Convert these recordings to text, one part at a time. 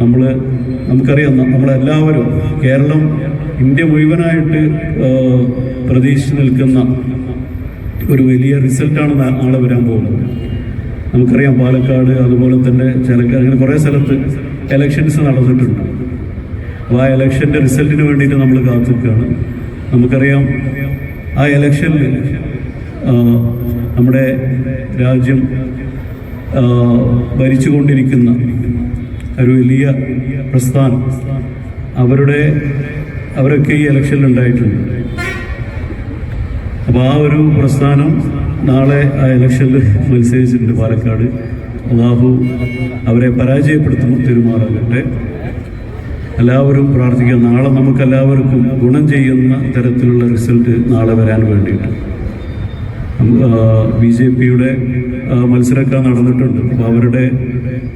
നമ്മൾ നമുക്കറിയാം നമ്മളെല്ലാവരും കേരളം ഇന്ത്യ മുഴുവനായിട്ട് പ്രതീക്ഷിച്ച് നിൽക്കുന്ന ഒരു വലിയ റിസൾട്ടാണ് നാളെ വരാൻ പോകുന്നത്. നമുക്കറിയാം പാലക്കാട് അതുപോലെ തന്നെ ചിലക്കാർ അങ്ങനെ കുറേ സ്ഥലത്ത് എലക്ഷൻസ് നടന്നിട്ടുണ്ട്. അപ്പോൾ ആ എലക്ഷന്റെ റിസൾട്ടിന് വേണ്ടിയിട്ട് നമ്മൾ കാത്തിരിക്കുകയാണ്. നമുക്കറിയാം ആ എലക്ഷനിൽ നമ്മുടെ രാജ്യം ഭരിച്ചുകൊണ്ടിരിക്കുന്ന ഒരു വലിയ പ്രസ്ഥാനം. അവരുടെ അവരൊക്കെ ഈ ഇലക്ഷനിൽ ഉണ്ടായിട്ടുണ്ട്. അപ്പോൾ ആ ഒരു പ്രസ്ഥാനം നാളെ ആ ഇലക്ഷനിൽ മത്സരിച്ചിട്ടുണ്ട് പാലക്കാട്. അള്ളാഹു അവരെ പരാജയപ്പെടുത്തുന്നു തിരുമാറാകട്ടെ എല്ലാവരും പ്രാർത്ഥിക്കുക നാളെ നമുക്ക് എല്ലാവർക്കും ഗുണം ചെയ്യുന്ന തരത്തിലുള്ള റിസൾട്ട് നാളെ വരാൻ വേണ്ടിയിട്ട്. ബി ജെ പിയുടെ മത്സരമൊക്കെ നടന്നിട്ടുണ്ട്. അപ്പോൾ അവരുടെ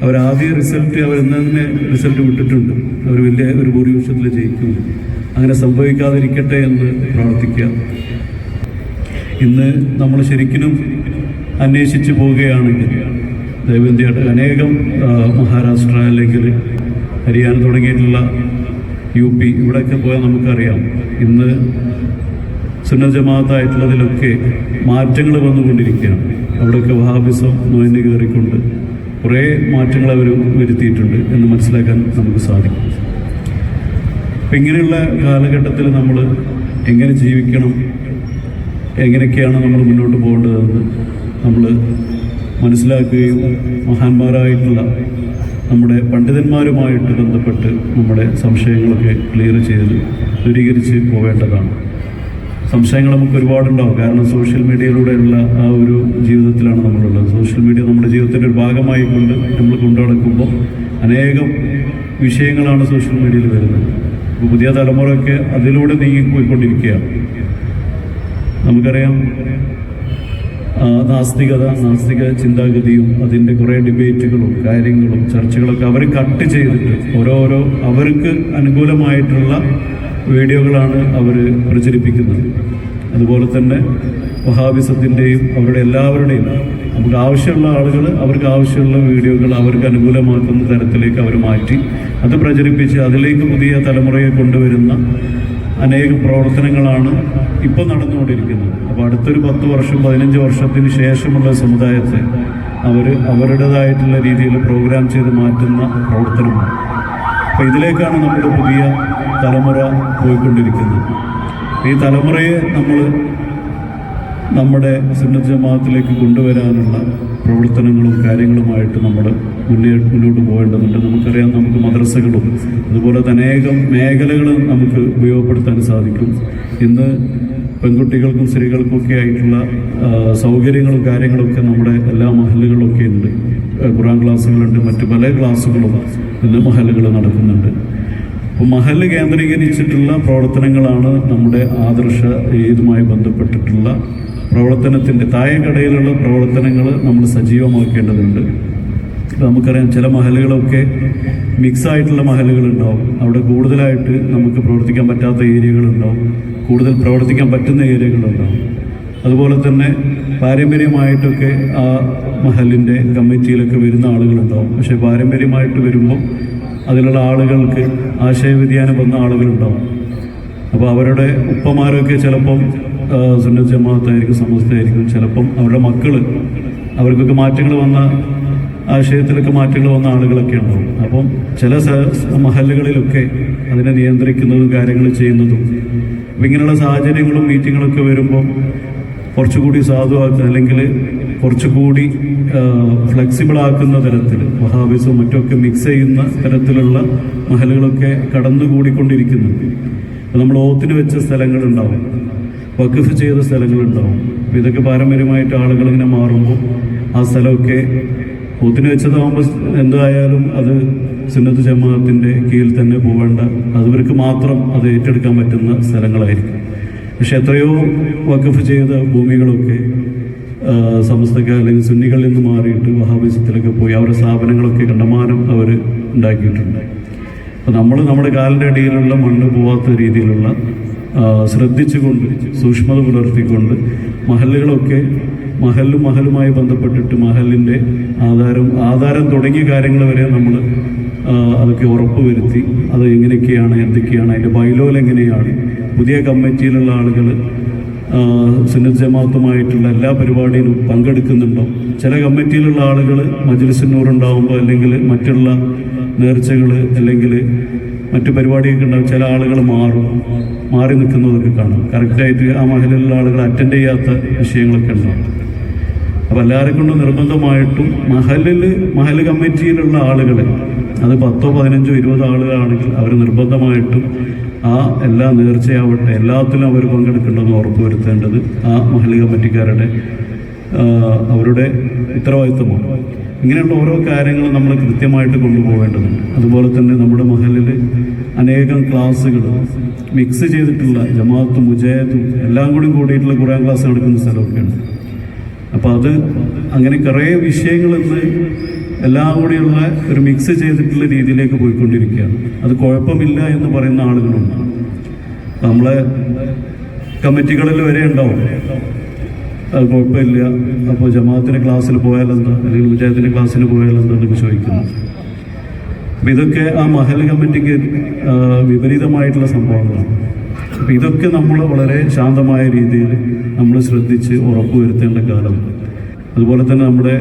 അവരാദ്യ റിസൾട്ട് അവർ ഇന്ന് തന്നെ റിസൾട്ട് വിട്ടിട്ടുണ്ട്. അവർ വലിയ ഒരു ഭൂരിപക്ഷത്തിൽ ജയിക്കും അങ്ങനെ സംഭവിക്കാതിരിക്കട്ടെ എന്ന് പ്രാർത്ഥിക്കുക. ഇന്ന് നമ്മൾ ശരിക്കും അന്വേഷിച്ച് പോവുകയാണെങ്കിൽ ദൈവന്തിയായിട്ട് അനേകം മഹാരാഷ്ട്ര അല്ലെങ്കിൽ ഹരിയാന തുടങ്ങിയിട്ടുള്ള യു പി ഇവിടെയൊക്കെ പോയാൽ നമുക്കറിയാം. ഇന്ന് സുന്നത ജമാഅത്തായിട്ടുള്ളതിലൊക്കെ മാറ്റങ്ങൾ വന്നുകൊണ്ടിരിക്കുകയാണ്. അവിടെയൊക്കെ വഹാബിസം നോയിന് കയറിക്കൊണ്ട് കുറേ മാറ്റങ്ങൾ അവർ വരുത്തിയിട്ടുണ്ട് എന്ന് മനസ്സിലാക്കാൻ നമുക്ക് സാധിക്കും. അപ്പം ഇങ്ങനെയുള്ള കാലഘട്ടത്തിൽ നമ്മൾ എങ്ങനെ ജീവിക്കണം എങ്ങനെയൊക്കെയാണ് നമ്മൾ മുന്നോട്ട് പോകേണ്ടതെന്ന് നമ്മൾ മനസ്സിലാക്കുകയും മഹാന്മാരായിട്ടുള്ള നമ്മുടെ പണ്ഡിതന്മാരുമായിട്ട് ബന്ധപ്പെട്ട് നമ്മുടെ സംശയങ്ങളൊക്കെ ക്ലിയർ ചെയ്ത് ദൂരീകരിച്ച് പോവേണ്ടതാണ്. സംശയങ്ങൾ നമുക്ക് ഒരുപാടുണ്ടാവും. കാരണം സോഷ്യൽ മീഡിയയിലൂടെയുള്ള ആ ഒരു ജീവിതത്തിലാണ് നമ്മളുള്ളത്. സോഷ്യൽ മീഡിയ നമ്മുടെ ജീവിതത്തിന്റെ ഒരു ഭാഗമായി കൊണ്ട് നമ്മൾ കൊണ്ടു നടക്കുമ്പോൾ അനേകം വിഷയങ്ങളാണ് സോഷ്യൽ മീഡിയയിൽ വരുന്നത്. ഇപ്പോൾ പുതിയ തലമുറയൊക്കെ അതിലൂടെ നീങ്ങിപ്പോയിക്കൊണ്ടിരിക്കുകയാണ്. നമുക്കറിയാം നാസ്തികത നാസ്തിക ചിന്താഗതിയും അതിന്റെ കുറേ ഡിബേറ്റുകളും കാര്യങ്ങളും ചർച്ചകളൊക്കെ അവർ കട്ട് ചെയ്തിട്ട് ഓരോരോ അവർക്ക് അനുകൂലമായിട്ടുള്ള വീഡിയോകളാണ് അവർ പ്രചരിപ്പിക്കുന്നത്. അതുപോലെ തന്നെ വഹാബിസത്തിന്റെയും അവരുടെ എല്ലാവരുടെയും നമുക്ക് ആവശ്യമുള്ള ആളുകൾ അവർക്ക് ആവശ്യമുള്ള വീഡിയോകൾ അവർക്ക് അനുകൂലമാക്കുന്ന തരത്തിലേക്ക് അവർ മാറ്റി. അത് പ്രചരിപ്പിച്ച് അതിലേക്ക് പുതിയ തലമുറയെ കൊണ്ടുവരുന്ന അനേകം പ്രവർത്തനങ്ങളാണ് ഇപ്പോൾ നടന്നുകൊണ്ടിരിക്കുന്നത്. അപ്പോൾ അടുത്തൊരു പത്ത് വർഷം പതിനഞ്ച് വർഷത്തിന് ശേഷമുള്ള സമുദായത്തെ അവർ അവരുടേതായിട്ടുള്ള രീതിയിൽ പ്രോഗ്രാം ചെയ്ത് മാറ്റുന്ന പ്രവർത്തനമാണ്. അപ്പോൾ ഇതിലേക്കാണ് നമ്മുടെ പുതിയ തലമുറ പോയിക്കൊണ്ടിരിക്കുന്നത്. ഈ തലമുറയെ നമ്മൾ നമ്മുടെ സുന്നത്ത് ജമാഅത്തിലേക്ക് കൊണ്ടുവരാനുള്ള പ്രവർത്തനങ്ങളും കാര്യങ്ങളുമായിട്ട് നമ്മൾ മുന്നേ മുന്നോട്ട് പോകേണ്ടതുണ്ട്. നമുക്കറിയാം നമുക്ക് മദ്രസകളും അതുപോലെ തന്നെ അനേകം മേഖലകളും നമുക്ക് ഉപയോഗപ്പെടുത്താൻ സാധിക്കും. ഇന്ന് പെൺകുട്ടികൾക്കും സ്ത്രീകൾക്കൊക്കെ ആയിട്ടുള്ള സൗകര്യങ്ങളും കാര്യങ്ങളൊക്കെ നമ്മുടെ എല്ലാ മഹലുകളിലൊക്കെ ഉണ്ട്. ഖുറാൻ ക്ലാസ്സുകളുണ്ട് മറ്റു പല ക്ലാസ്സുകളും ഇന്ന് മഹലുകൾ നടക്കുന്നുണ്ട്. അപ്പോൾ മഹൽ കേന്ദ്രീകരിച്ചിട്ടുള്ള പ്രവർത്തനങ്ങളാണ് നമ്മുടെ ആദർശ ഇതുമായി ബന്ധപ്പെട്ടിട്ടുള്ള പ്രവർത്തനത്തിന്റെ തായക്കടയിലുള്ള പ്രവർത്തനങ്ങൾ നമ്മൾ സജീവമാക്കേണ്ടതുണ്ട്. നമുക്കറിയാം ചില മഹലുകളൊക്കെ മിക്സ് ആയിട്ടുള്ള മഹലുകളുണ്ടാവും അവിടെ കൂടുതലായിട്ട് നമുക്ക് പ്രവർത്തിക്കാൻ പറ്റാത്ത ഏരിയകളുണ്ടാവും കൂടുതൽ പ്രവർത്തിക്കാൻ പറ്റുന്ന ഏരിയകളുണ്ടാവും അതുപോലെ തന്നെ പാരമ്പര്യമായിട്ടൊക്കെ ആ മഹലിന്റെ കമ്മിറ്റിയിലൊക്കെ വരുന്ന ആളുകളുണ്ടാവും പക്ഷേ പാരമ്പര്യമായിട്ട് വരുമ്പോൾ അതിലുള്ള ആളുകൾക്ക് ആശയവ്യതിയാനം വന്ന ആളുകളുണ്ടാവും അപ്പോൾ അവരുടെ ഉപ്പമാരൊക്കെ ചിലപ്പം സുന്നത്ത് സമസ്തയായിരിക്കും. ചിലപ്പം അവരുടെ മക്കൾ അവർക്കൊക്കെ മാറ്റങ്ങൾ വന്ന ആശയത്തിലൊക്കെ മാറ്റങ്ങൾ വന്ന ആളുകളൊക്കെ ഉണ്ടാവും. അപ്പം ചില മഹലുകളിലൊക്കെ അതിനെ നിയന്ത്രിക്കുന്നതും കാര്യങ്ങൾ ചെയ്യുന്നതും. അപ്പം ഇങ്ങനെയുള്ള സാഹചര്യങ്ങളും മീറ്റിങ്ങുകളൊക്കെ വരുമ്പോൾ കുറച്ചുകൂടി സാധുവാക്കുക അല്ലെങ്കിൽ കുറച്ചുകൂടി ഫ്ലെക്സിബിൾ ആക്കുന്ന തരത്തിൽ വഹാബിസും മറ്റുമൊക്കെ മിക്സ് ചെയ്യുന്ന തരത്തിലുള്ള മഹലുകളൊക്കെ കടന്നുകൂടിക്കൊണ്ടിരിക്കുന്നുണ്ട്. നമ്മൾ ഓത്തിന് വെച്ച സ്ഥലങ്ങളുണ്ടാവും. വഖഫ് ചെയ്ത സ്ഥലങ്ങളുണ്ടാവും. ഇതൊക്കെ പാരമ്പര്യമായിട്ട് ആളുകൾ ഇങ്ങനെ മാറുമ്പോൾ ആ സ്ഥലമൊക്കെ ഓത്തിന് വെച്ചതാകുമ്പോൾ എന്തായാലും അത് സുന്നത്ത് ജമാഅത്തിന്റെ കീഴിൽ തന്നെ പോവേണ്ട. അതവർക്ക് മാത്രം അത് ഏറ്റെടുക്കാൻ പറ്റുന്ന സ്ഥലങ്ങളായിരിക്കും. പക്ഷെ എത്രയോ വഖഫ് ചെയ്ത ഭൂമികളൊക്കെ സമസ്തക്ക അല്ലെങ്കിൽ സുന്നികളിൽ നിന്ന് മാറിയിട്ട് വഹാബിസത്തിലൊക്കെ പോയി അവരുടെ സ്ഥാപനങ്ങളൊക്കെ കണ്ടമാനം അവർ ഉണ്ടാക്കിയിട്ടുണ്ട്. അപ്പോൾ നമ്മൾ നമ്മുടെ കാലിന്റെ അടിയിലുള്ള മണ്ണ് പോവാത്ത രീതിയിലുള്ള ശ്രദ്ധിച്ചുകൊണ്ട് സൂക്ഷ്മത പുലർത്തിക്കൊണ്ട് മഹലുകളൊക്കെ മഹലും മഹലുമായി ബന്ധപ്പെട്ടിട്ട് മഹലിന്റെ ആധാരം ആധാരം തുടങ്ങിയ കാര്യങ്ങൾ വരെ നമ്മൾ അതൊക്കെ ഉറപ്പ് വരുത്തി അത് എങ്ങനെയൊക്കെയാണ് എന്തൊക്കെയാണ് അതിന്റെ ബൈലോയിൽ എങ്ങനെയാണ്. പുതിയ കമ്മിറ്റിയിലുള്ള ആളുകൾ സുന്നത്ത് ജമാഅത്തുമായിട്ടുള്ള എല്ലാ പരിപാടിയിലും പങ്കെടുക്കുന്നുണ്ടോ? ചില കമ്മിറ്റിയിലുള്ള ആളുകൾ മജ്ലിസിനൂറുണ്ടാവുമ്പോൾ അല്ലെങ്കിൽ മറ്റുള്ള നേർച്ചകൾ അല്ലെങ്കിൽ മറ്റു പരിപാടിയൊക്കെ ഉണ്ടാവും ചില ആളുകൾ മാറും. മാറി നിൽക്കുന്നതൊക്കെ കാണും. കറക്റ്റായിട്ട് ആ മഹലിലുള്ള ആളുകൾ അറ്റൻഡ് ചെയ്യാത്ത വിഷയങ്ങളൊക്കെ ഉണ്ടാവും. അപ്പോൾ എല്ലാവരും കൊണ്ടും നിർബന്ധമായിട്ടും മഹലിൽ മഹൽ കമ്മിറ്റിയിലുള്ള ആളുകളെ അത് പത്തോ പതിനഞ്ചോ ഇരുപതോ ആളുകളാണെങ്കിൽ അവർ നിർബന്ധമായിട്ടും ആ എല്ലാ നേർച്ചയാവട്ടെ എല്ലാത്തിലും അവർ പങ്കെടുക്കേണ്ടതെന്ന് ഉറപ്പുവരുത്തേണ്ടത് ആ മഹൽ കമ്മിറ്റിക്കാരുടെ അവരുടെ ഉത്തരവാദിത്വമാണ്. ഇങ്ങനെയുള്ള ഓരോ കാര്യങ്ങളും നമ്മൾ കൃത്യമായിട്ട് കൊണ്ടുപോകേണ്ടതുണ്ട്. അതുപോലെ തന്നെ നമ്മുടെ മഹലിൽ അനേകം ക്ലാസ്സുകൾ മിക്സ് ചെയ്തിട്ടുള്ള ജമാഅത്തും മുജയത്തും എല്ലാം കൂടി കൂടിയിട്ടുള്ള കുറേ ക്ലാസ് നടക്കുന്ന സ്ഥലമൊക്കെ ഉണ്ട് അപ്പോൾ അത് അങ്ങനെ കുറേ വിഷയങ്ങൾ ഇന്ന് എല്ലാം കൂടിയുള്ള ഒരു മിക്സ് ചെയ്തിട്ടുള്ള രീതിയിലേക്ക് പോയിക്കൊണ്ടിരിക്കുകയാണ്. അത് കുഴപ്പമില്ല എന്ന് പറയുന്ന ആളുകളുണ്ട്. നമ്മളെ കമ്മിറ്റികളിൽ വരെ ഉണ്ടാവും. അത് കുഴപ്പമില്ല. അപ്പോൾ ജമാഅത്തിന്റെ ക്ലാസ്സിൽ പോയാലെന്താ അല്ലെങ്കിൽ പഞ്ചായത്തിന്റെ ക്ലാസ്സിൽ പോയാലെന്താ എന്നൊക്കെ ചോദിക്കുന്നു. അപ്പം ഇതൊക്കെ ആ മഹൽ കമ്മിറ്റിക്ക് വിപരീതമായിട്ടുള്ള സംഭവങ്ങളാണ്. അപ്പം ഇതൊക്കെ നമ്മൾ വളരെ ശാന്തമായ രീതിയിൽ നമ്മൾ ശ്രദ്ധിച്ച് ഉറപ്പുവരുത്തേണ്ട കാലം. അതുപോലെ തന്നെ നമ്മുടെ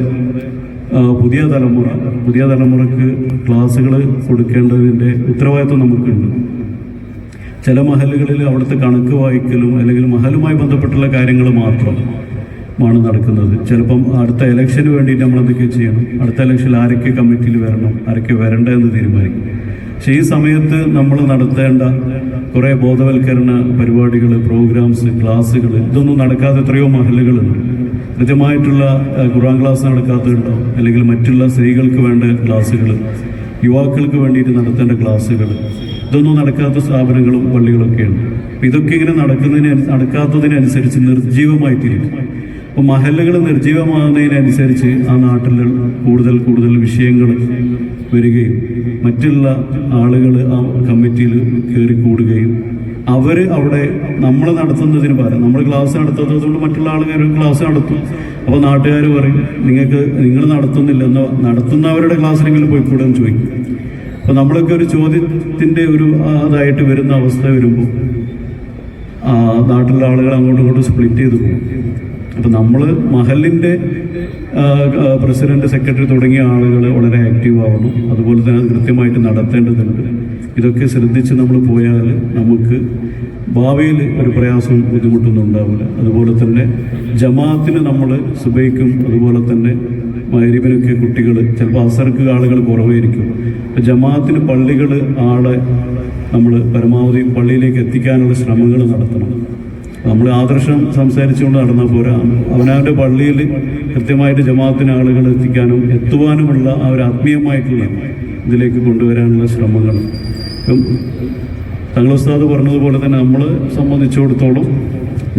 പുതിയ തലമുറ പുതിയ തലമുറയ്ക്ക് ക്ലാസ്സുകൾ കൊടുക്കേണ്ടതിന്റെ ഉത്തരവാദിത്വം നമുക്കുണ്ട്. ചില മഹലുകളിൽ അവിടുത്തെ കണക്ക് വായിക്കലും അല്ലെങ്കിൽ മഹലുമായി ബന്ധപ്പെട്ടുള്ള കാര്യങ്ങൾ മാത്രമാണ് നടക്കുന്നത്. ചിലപ്പം അടുത്ത ഇലക്ഷന് വേണ്ടിയിട്ട് നമ്മൾ എന്തൊക്കെ ചെയ്യണം? അടുത്ത ഇലക്ഷനിൽ ആരൊക്കെ കമ്മിറ്റിയിൽ വരണം? ആരൊക്കെ വരണ്ട എന്ന് തീരുമാനിക്കും. പക്ഷേ ഈ സമയത്ത് നമ്മൾ നടത്തേണ്ട കുറേ ബോധവൽക്കരണ പരിപാടികൾ പ്രോഗ്രാംസ് ക്ലാസ്സുകൾ ഇതൊന്നും നടക്കാതെ എത്രയോ മഹലുകളുണ്ട്. കൃത്യമായിട്ടുള്ള ഖുറാൻ ക്ലാസ് നടക്കാത്തതുണ്ടോ? അല്ലെങ്കിൽ മറ്റുള്ള സ്ത്രീകൾക്ക് വേണ്ട ക്ലാസ്സുകൾ യുവാക്കൾക്ക് വേണ്ടിയിട്ട് നടത്തേണ്ട ക്ലാസ്സുകൾ ഇതൊന്നും നടക്കാത്ത സ്ഥാപനങ്ങളും പള്ളികളൊക്കെയുണ്ട്. അപ്പം ഇതൊക്കെ ഇങ്ങനെ നടക്കുന്നതിന് നടക്കാത്തതിനനുസരിച്ച് നിർജീവമായിട്ടിരിക്കും അപ്പോൾ മഹലുകൾ നിർജീവമാകുന്നതിനനുസരിച്ച് ആ നാട്ടിൽ കൂടുതൽ കൂടുതൽ വിഷയങ്ങൾ വരികയും മറ്റുള്ള ആളുകൾ ആ കമ്മിറ്റിയിൽ കയറി കൂടുകയും അവർ അവിടെ നമ്മൾ നടത്തുന്നതിന് പകരം നമ്മൾ ക്ലാസ് നടത്താത്തത് കൊണ്ട് മറ്റുള്ള ആളുകാർ ക്ലാസ് നടത്തും. അപ്പോൾ നാട്ടുകാർ പറയും നിങ്ങൾക്ക് നിങ്ങൾ നടത്തുന്നില്ല എന്നോ നടത്തുന്നവരുടെ ക്ലാസ്സിലെങ്കിലും പോയിക്കൂടെ എന്ന് ചോദിക്കും. അപ്പോൾ നമ്മളൊക്കെ ഒരു ചോദ്യത്തിന്റെ ഒരു അതായിട്ട് വരുന്ന അവസ്ഥ വരുമ്പോൾ നാട്ടിലെ ആളുകൾ അങ്ങോട്ടും ഇങ്ങോട്ടും സ്പ്ലിറ്റ് ചെയ്ത് പോകും. അപ്പം നമ്മൾ മഹലിന്റെ പ്രസിഡന്റ് സെക്രട്ടറി തുടങ്ങിയ ആളുകൾ വളരെ ആക്റ്റീവ് ആവണം. അതുപോലെ തന്നെ കൃത്യമായിട്ട് നടത്തേണ്ടതുണ്ട്. ഇതൊക്കെ ശ്രദ്ധിച്ച് നമ്മൾ പോയാൽ നമുക്ക് ഭാവിയിൽ ഒരു പ്രയാസവും ബുദ്ധിമുട്ടൊന്നും ഉണ്ടാവില്ല അതുപോലെ തന്നെ ജമാഅത്തിന് നമ്മൾ സുബൈക്കും അതുപോലെ തന്നെ മൈരീബിനൊക്കെ കുട്ടികൾ ചിലപ്പോൾ അസർക്ക് ആളുകൾ കുറവായിരിക്കും. അപ്പോൾ ജമാഅത്തിന് പള്ളികൾ ആളെ നമ്മൾ പരമാവധി പള്ളിയിലേക്ക് എത്തിക്കാനുള്ള ശ്രമങ്ങൾ നടത്തണം. നമ്മൾ ആദർശം സംസാരിച്ചുകൊണ്ട് നടന്നാൽ പോരാ. അവനവന്റെ പള്ളിയിൽ കൃത്യമായിട്ട് ജമാഅത്തിന് ആളുകൾ എത്തിക്കാനും എത്തുവാനുമുള്ള ആ ഒരു ആത്മീയമായിട്ടുള്ള ഇതിലേക്ക് കൊണ്ടുവരാനുള്ള ശ്രമങ്ങൾ. ഇപ്പം തങ്ങൾ ഉസ്താദ് പറഞ്ഞതുപോലെ തന്നെ നമ്മൾ സംബന്ധിച്ചിടത്തോളം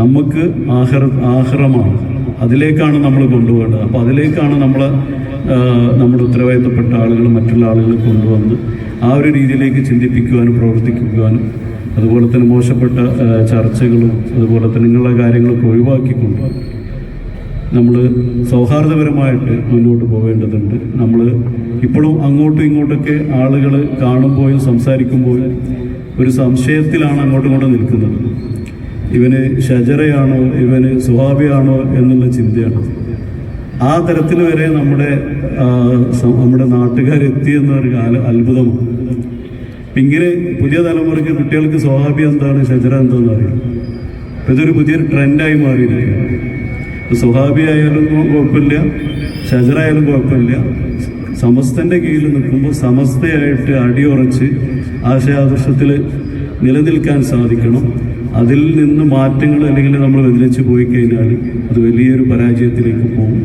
നമുക്ക് ആഹ് ആഹ്റമാണ്. അതിലേക്കാണ് നമ്മൾ കൊണ്ടുപോകേണ്ടത്. അപ്പോൾ അതിലേക്കാണ് നമ്മൾ നമ്മുടെ ഉത്തരവാദിത്തപ്പെട്ട ആളുകൾ മറ്റുള്ള ആളുകൾ കൊണ്ടുവന്ന് ആ ഒരു രീതിയിലേക്ക് ചിന്തിപ്പിക്കുവാനും പ്രവർത്തിക്കുവാനും അതുപോലെ തന്നെ മോശപ്പെട്ട ചർച്ചകളും അതുപോലെ തന്നെ ഇങ്ങനെയുള്ള കാര്യങ്ങളൊക്കെ ഒഴിവാക്കിക്കൊണ്ട് നമ്മൾ സൗഹാർദ്ദപരമായിട്ട് മുന്നോട്ട് പോകേണ്ടതുണ്ട് നമ്മൾ ഇപ്പോഴും അങ്ങോട്ടും ഇങ്ങോട്ടൊക്കെ ആളുകൾ കാണുമ്പോഴും സംസാരിക്കുമ്പോഴും ഒരു സംശയത്തിലാണ് അങ്ങോട്ടും ഇങ്ങോട്ടും നിൽക്കുന്നത്. ഇവന് ഷജറയാണോ ഇവന് സുഹാബിയാണോ എന്നുള്ള ചിന്തയാണ്. ആ തരത്തിൽ വരെ നമ്മുടെ നമ്മുടെ നാട്ടുകാരെത്തിയെന്ന ഒരു കാല അത്ഭുതമാണ്. ഇങ്ങനെ പുതിയ തലമുറയ്ക്ക് കുട്ടികൾക്ക് സ്വാഭാവികം എന്താണ് ഷജറ എന്താണെന്ന് അറിയാം അപ്പം ഇതൊരു പുതിയൊരു ട്രെൻഡായി മാറിയിരിക്കുകയാണ്. സ്വഹാബി ആയാലും കുഴപ്പമില്ല ഷജറ ആയാലും കുഴപ്പമില്ല. സമസ്തന്റെ കീഴിൽ നിൽക്കുമ്പോൾ സമസ്തയായിട്ട് അടിയുറച്ച് ആശയാദർശത്തിൽ നിലനിൽക്കാൻ സാധിക്കണം. അതിൽ നിന്ന് മാറ്റങ്ങൾ അല്ലെങ്കിൽ നമ്മൾ വ്യതിരിച്ച് പോയി കഴിഞ്ഞാൽ അത് വലിയൊരു പരാജയത്തിലേക്ക് പോകും.